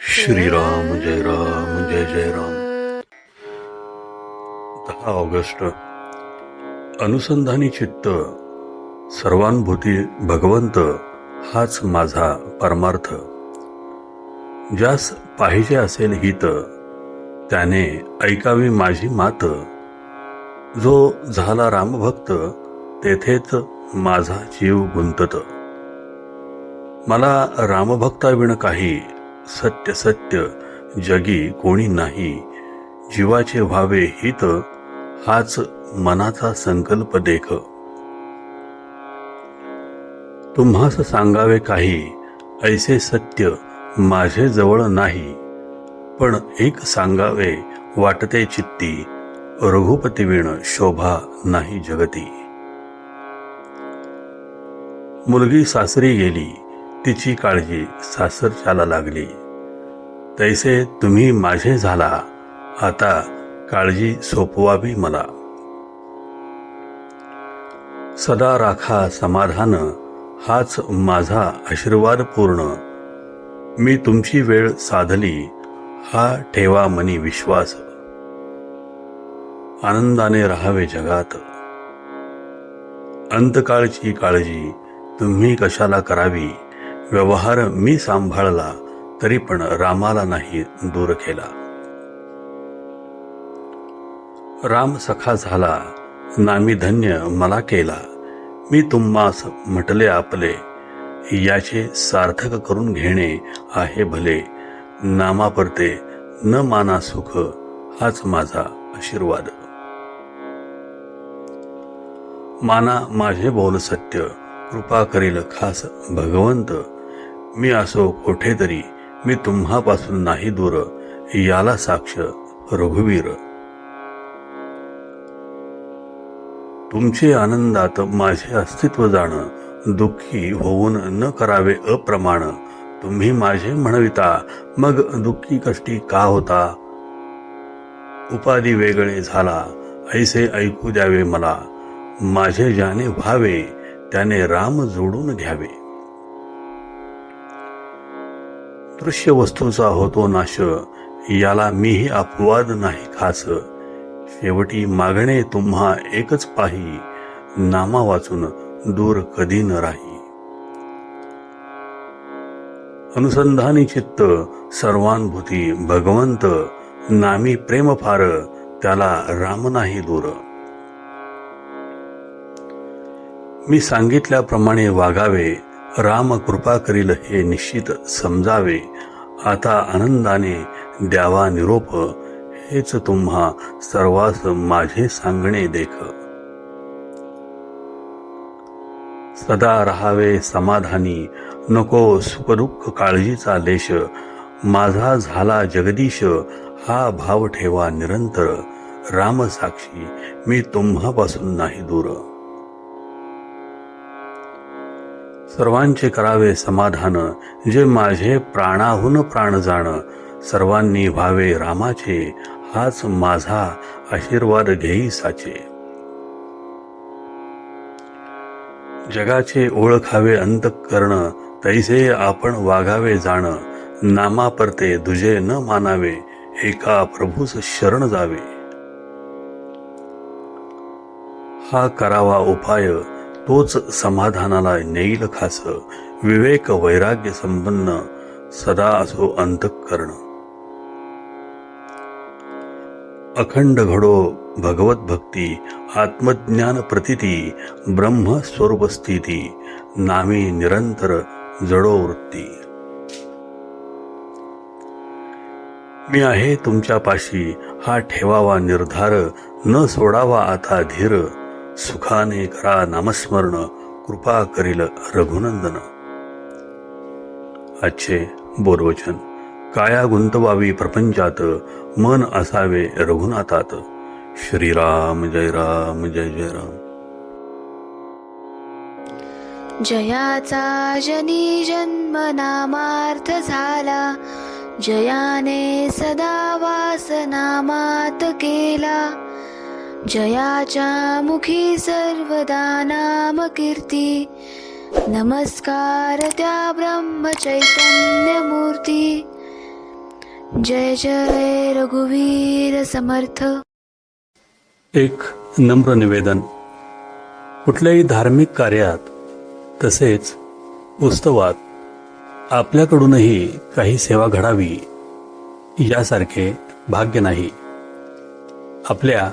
श्रीराम जय राम जय जय राम। दहा ऑगस्ट. अनुसंधानी चित्त सर्वानुभूती भगवंत हाच माझा परमार्थ. ज्यास पाहिजे असेल हित त्याने ऐकावी माझी मात. जो झाला रामभक्त तेथेच माझा जीव गुंतत. मला रामभक्ताविण काही सत्य सत्य जगी कोणी नाही. जीवाचे व्हावे हित हाच मनाचा संकल्प देख. तुम्हास सांगावे काही ऐसे सत्य माझे जवळ नाही. पण एक सांगावे वाटते चित्ती रघुपतीविण शोभा नाही जगती. मुलगी सासरी गेली तिची काळजी सासरच्याला लागली. तैसे तुम्ही माझे झाला आता काळजी सोपवावी मला. सदा राखा समाधान हाच माझा आशीर्वाद पूर्ण. मी तुमची वेळ साधली हा ठेवा मनी विश्वास. आनंदाने राहावे जगात. अंतकाळची काळजी तुम्ही कशाला करावी? व्यवहार मी सांभाळला तरी पण रामाला नाही दूर केला. राम सखा झाला. नामी धन्य मला केला. मी तुम्हास म्हटले आपले याचे सार्थक करून घेणे आहे भले. नामापरते न माना सुख हाच माझा आशीर्वाद. माना माझे बोल सत्य कृपा करील खास भगवंत. मी असो कोठेतरी मी तुम्हापासून नाही दूर याला साक्ष रघुवीर. तुमचे आनंदात माझे अस्तित्व जाणं दुःखी होऊन न करावे अप्रमाण. तुम्ही माझे म्हणविता मग दुःखी कष्टी का होता? उपाधी वेगळे झाला ऐसे ऐकू द्यावे मला. माझे ज्याने व्हावे त्याने राम जोडून घ्यावे. दृश्य वस्तूचा होतो नाश याला मीही अपवाद नाही खास. शेवटी मागणे तुम्हा एकच पाही नामा वाचून दूर कधी न राही. अनुसंधानी चित्त सर्वानुभूती भगवंत नामी प्रेम फार त्याला राम नाही दूर. मी सांगितल्याप्रमाणे वागावे राम कृपा करील हे निश्चित समजावे. आता आनंदाने द्यावा निरोप हेच तुम्हा सर्वास माझे सांगणे देख. सदा राहावे समाधानी नको सुखदुःख काळजीचा लेश. माझा झाला जगदीश हा भाव ठेवा निरंतर. राम साक्षी मी तुम्हापासून नाही दूर. सर्वांचे करावे समाधान जे माझे प्राणाहून प्राण जाण. सर्वांनी व्हावे रामाचे हाच माझा आशीर्वाद घेई साचे. जगाचे ओळखावे अंतःकरण तैसे आपण वागावे जाण. नामापरते दुजे न मानावे एका प्रभूस शरण जावे. हा करावा उपाय तोच समाधानाला नेईल खास. विवेक वैराग्य संपन्न सदा असो अंतःकरण. अखंड घडो भगवत भक्ती आत्मज्ञान प्रतिती ब्रह्म स्वरूप स्थिती नामी निरंतर जडो वृत्ती. मी आहे तुमच्या पाशी हा ठेवावा निर्धार न सोडावा आता धीर. सुखाने करा नामस्मरण कृपा करील रघुनंदन. आजचे बोरवचन काया गुंतवावी प्रपंचात मन असावे रघुनाथात. श्रीराम जय राम जय जय राम. जयाचा जनी जन्म नामार्थ झाला जयाने सदा वास नामात केला. जयाच्या मुखी सर्वदा नाम कीर्ती। नमस्कार त्या ब्रह्मचैतन्य मूर्ती जय जय रघुवीर समर्थ। एक नम्र निवेदन। कुठल्याही धार्मिक कार्यात तसेच उत्सवात आपल्याकडूनही काही सेवा घडावी यासारखे भाग्य नाही. आपल्या